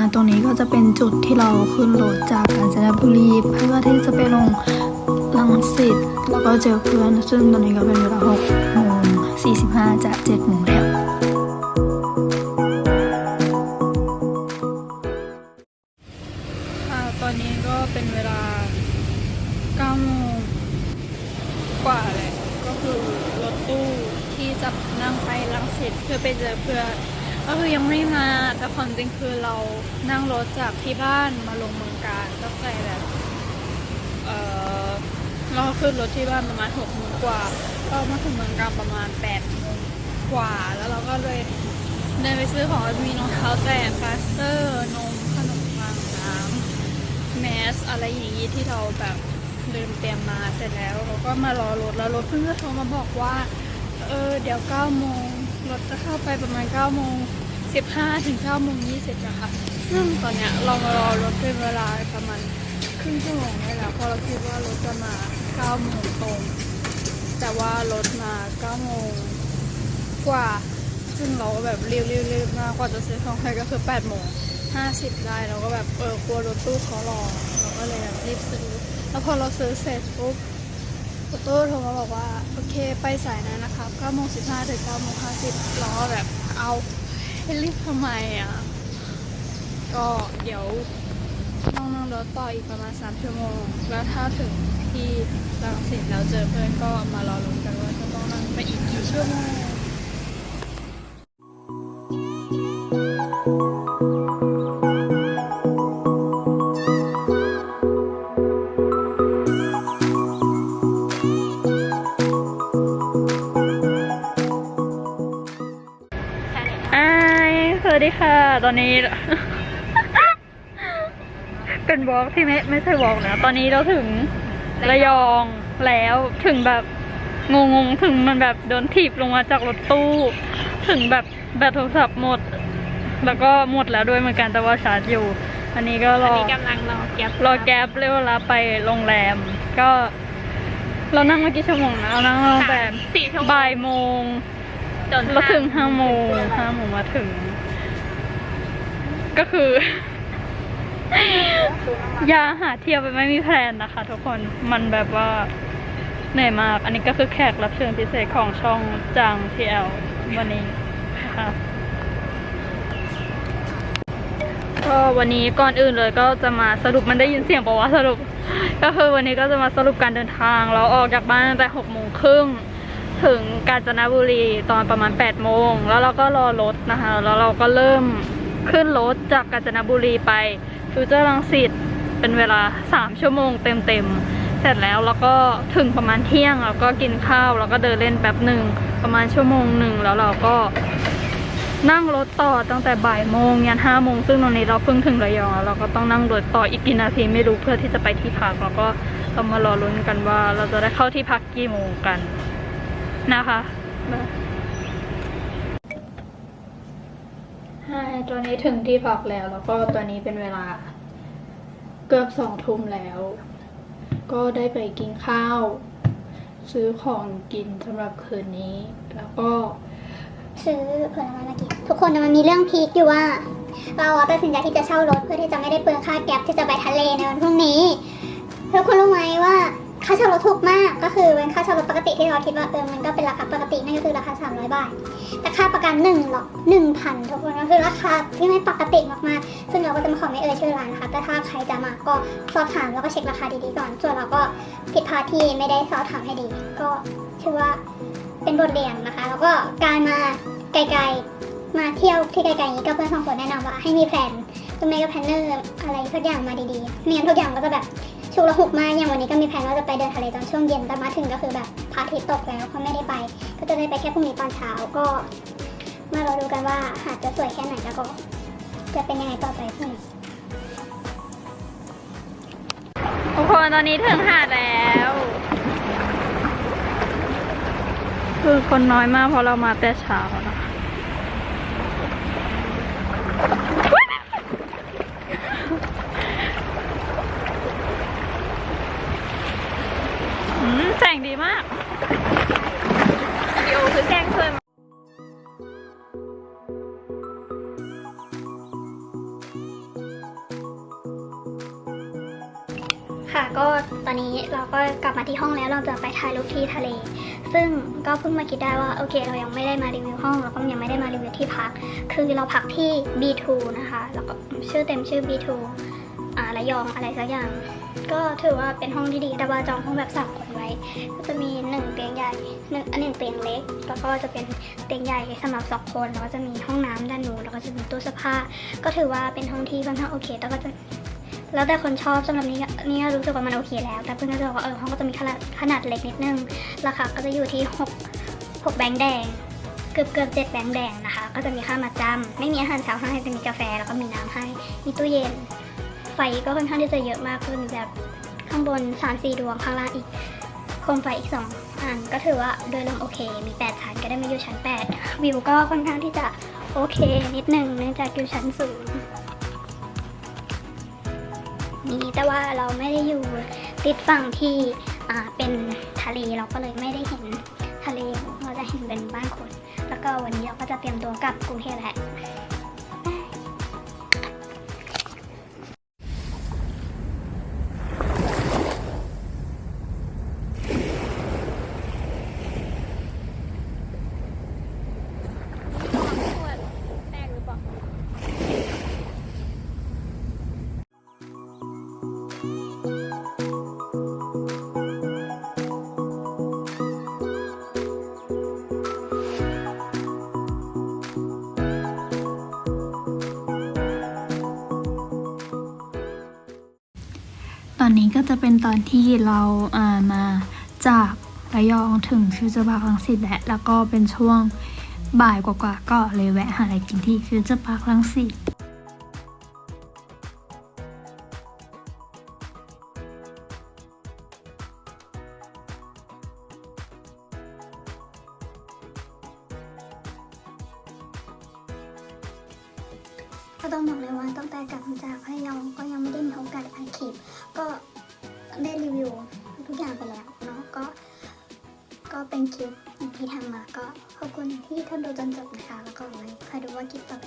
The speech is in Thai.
าตรงนี้ก็จะเป็นจุดที่เราขึ้นรถจากกาญจนบุรีเพื่อที่จะไปลงลังสิตแล้วก็เจอเพื่อน ซึ่งตอนนี้ก็เป็นเวลา6โมง45จะ7โมงแล้วค่ะตอนนี้ก็เป็นเวลา9โมงกว่าเลยก็คือรถตู้ที่จะนั่งไปลังสิตเพื่อไปเจอเพื่อน ก็คือยังไม่มาแต่ความจริงคือเรานั่งรถจากที่บ้านมาลงเมืองการตั้งแต่แบบเออเราขึ้นรถที่บ้านประมาณ6โมงกว่า ก็มาถึงเมืองการประมาณ8โมงกว่า แล้วเราก็เลยเดินไปซื้อของมีรองเท้าแตะพลาสเตอร์นมขนมปังน้ำแมสอะไรอย่างนี้ที่เราแบบลืมเตรียมมาเสร็จแล้วเราก็มารอรถแล้วรถเพิ่งจะโทรมาบอกว่า เออเดี๋ยว9โมง รถจะเข้าไปประมาณ9โมง15ถึง9โมง20นะคะ ซึ่งตอนเนี้ยเรามารอรถเป็นเวลาประมาณครึ่งชั่วโมงได้แล้วเพราะเราคิดว่ารถจะมา9โมงตรง แต่ว่ารถมา9โมงกว่า ซึ่งเราก็แบบรีบๆๆมากกว่าจะซื้อของให้ก็คือ8โมงห้าสิบได้เราก็แบบเออกลัวรถตู้เขารอเราก็เลยแบบรีบซื้อ แล้วพอเราซื้อเสร็จปุ๊บรถตู้โทรมาบอกว่า โอเคไปสายนั้นนะครับ9โมง15ถึง9โมง50รอแบบเอาให้รีบทำไมอะ ก็เดี๋ยวต้องนั่งรถต่ออีกประมาณ 3 ชั่วโมง แล้วถ้าถึงที่รังสิตแล้วเจอเพื่อนก็มารอลุ้นกันว่าจะต้องนั่งไปอีกกี่ชั่วโมง วัสดีค่ะ ตอนนี้ เป็นบล็อกที่ไม่ไม่ใช่บล็อกนะตอนนี้เราถึงระยองแล้วถึงแบบงงงๆถึงมันแบบโดนถีบลงมาจากรถตู้ ถึงแบบแบตโทรศัพท์หมด แล้วก็หมดแล้วด้วยเหมือนกันแต่ว่าชาร์จอยู่ อันนี้ก็รอันอนี้กำลังรอแก๊ปรอแก๊ปเรียกว่ารับไปโรงแรม ก็ เรานั่งมากี่ชั่วโมงนะเรานั่งมาแบบสี่ชั่วโมงบ่ายโมงจนเราถึงห้าโมงห้าโมงมาถึง ก็คืออย่าหาเที่ยวไปไม่มีแพลนนะคะ ทุกคนมันแบบว่าเหนื่อยมาก อันนี้ก็คือแขกรับเชิญพิเศษของช่องจังทีเอลวันนี้นะคะก็วันนี้ก่อนอื่นเลยก็จะมาสรุปมันได้ยินเสียงปะวะสรุป ก็คือวันนี้ก็จะมาสรุปการเดินทาง เราออกจากบ้านตั้งแต่หกโมงครึ่งถึงกาญจนบุรีตอนประมาณ8โมงแล้วเราก็รอรถนะคะ แล้วเราก็เริ่ม ขึ้นรถจากกาญจนบุรีไปฟิวเจอร์ลังสิตเป็นเวลา 3 ชั่วโมงเต็มๆ เสร็จแล้วเราก็ถึงประมาณเที่ยงเราก็กินข้าวแล้วก็เดินเล่นแป๊บหนึ่งประมาณชั่วโมงหนึ่งแล้วเราก็นั่งรถต่อตั้งแต่บ่ายโมงยันห้าโมงซึ่งตอนนี้เราเพิ่งถึงระยองแล้วเราก็ต้องนั่งรถต่ออีกกี่นาทีไม่รู้เพื่อที่จะไปที่พักแล้วก็เรามารอลุ้นกันว่าเราจะได้เข้าที่พักกี่โมงกันนะคะ ใช่ตอนนี้ถึงที่พักแล้ว แล้วก็ตอนนี้เป็นเวลา เกือบสองทุ่มแล้ว ก็ได้ไปกินข้าว ซื้อของกินสำหรับคืนนี้ แล้วก็ ซื้อผลไม้มากินทุกคนมันมีเรื่องพีคอยู่ว่า เราอะตัดสินใจที่จะเช่ารถเพื่อที่จะไม่ได้เปลืองค่าแก๊ปที่จะไปทะเลในวันพรุ่งนี้ทุกคนรู้ไหมว่า ค่าเช่ารถถูกมากก็คือเป็นค่าเช่ารถปกติที่เราคิดว่าเออมันก็เป็นราคาปกตินั่นก็คือราคา 300 บาท แต่ค่าประกันหนึ่งหรอกหนึ่งพันทุกคนก็คือราคาที่ไม่ปกติมากๆซึ่งเราก็จะมาขอไม่เอ่ยชื่อร้านนะคะ แต่ถ้าใครจะมาก็สอบถามแล้วก็เช็คราคาดีๆก่อน ส่วนเราก็ผิดพลาดที่ไม่ได้สอบถามให้ดี ก็ถือว่าเป็นบทเรียนนะคะ แล้วก็การมาไกลๆมาเที่ยวที่ไกลๆนี้ก็เพื่อนสองคนแนะนำว่าให้มีแผนหรือไม่ก็แพนเนอร์อะไรสักอย่างมาดีๆไม่งั้นทุกอย่างก็จะแบบ ชุกระหุกมากอย่างวันนี้ก็มีแผนว่าจะไปเดินทะเลตอนช่วงเย็นแต่มาถึงก็คือแบบพระอาทิตย์ตกแล้วเขาไม่ได้ไป ก็จะได้ไปแค่พรุ่งนี้ตอนเช้าก็ มาเราดูกันว่าหาดจะสวยแค่ไหนแล้วก็ จะเป็นยังไงต่อไปพรุ่งนี้ทุกคนตอนนี้ถึงหาดแล้ว คือคนน้อยมากเพราะเรามาแต่เช้านะคะ ค่ะก็ตอนนี้เราก็กลับมาที่ห้องแล้วเราจะไปถ่ายรูปที่ทะเล ซึ่งก็เพิ่งมาคิดได้ว่าโอเค เรายังไม่ได้มารีวิวห้องแล้วก็ยังไม่ได้มารีวิวที่พัก คือเราพักที่ B2 นะคะแล้วก็ชื่อเต็มชื่อ B2 อ่าระยองอะไรสักอย่าง ก็ถือว่าเป็นห้องที่ดีแต่ว่าจองห้องแบบสามคนไว้ ก็จะมีหนึ่งเตียงใหญ่หนึ่งอันหนึ่งเตียงเล็ก แล้วก็จะเป็นเตียงใหญ่สำหรับสองคนแล้วก็จะมีห้องน้ำด้านนู้นแล้วก็จะมีตู้เสื้อผ้า ก็ถือว่าเป็นห้องที่ค่อนข้างโอเคแต่ก็จะ แล้วแต่คนชอบสำหรับนี้นี่รู้สึกว่ามันโอเคแล้ว แต่เพื่อนก็จะบอกว่าเออห้องก็จะมีขนาดขนาดเล็กนิดนึง ราคาก็จะอยู่ที่6 6แบงค์แดง เกือบเกือบเจ็ดแบงค์แดงนะคะ ก็จะมีค่ามาจำไม่มีอาหารเช้าให้จะมีกาแฟแล้วก็มีน้ำให้ มีตู้เย็น ไฟก็ค่อนข้างที่จะเยอะมากคือมีแบบข้างบน3 4ดวงข้างล่างอีกโคมไฟอีก2อันก็ถือว่าโดยรวมโอเค มี8ชั้นก็ได้มาอยู่ชั้น8วิวก็ค่อนข้างที่จะโอเคนิดนึงเนื่องจากอยู่ชั้นสูง นี้แต่ว่าเราไม่ได้อยู่ติดฝั่งที่เป็นทะเลเราก็เลยไม่ได้เห็นทะเลเราจะเห็นเป็นบ้านคน แล้วก็วันนี้เราก็จะเตรียมตัวกลับกรุงเทพแหละ อนนี้ก็จะเป็นตอนที่เราอ่ามาจากระยองถึงฟิวเจอร์พาร์คลังสิตและแล้วก็เป็นช่วงบ่ายกว่าๆก็เลยแวะหาอะไรกินที่ฟิวเจอร์พาร์คลังสิต ก็ต้องบอกเลยว่าตั้งแต่กลับมาจากพะยองก็ยังไม่ได้มีโอกาสอัดคลิปก็ได้รีวิวทุกอย่างไปแล้วเนาะก็ก็เป็นคลิปที่ทำมาก็ขอบคุณที่ท่านดูจนจบนะคะ แล้วก็ไว้คอยดูว่าคลิปต่อไป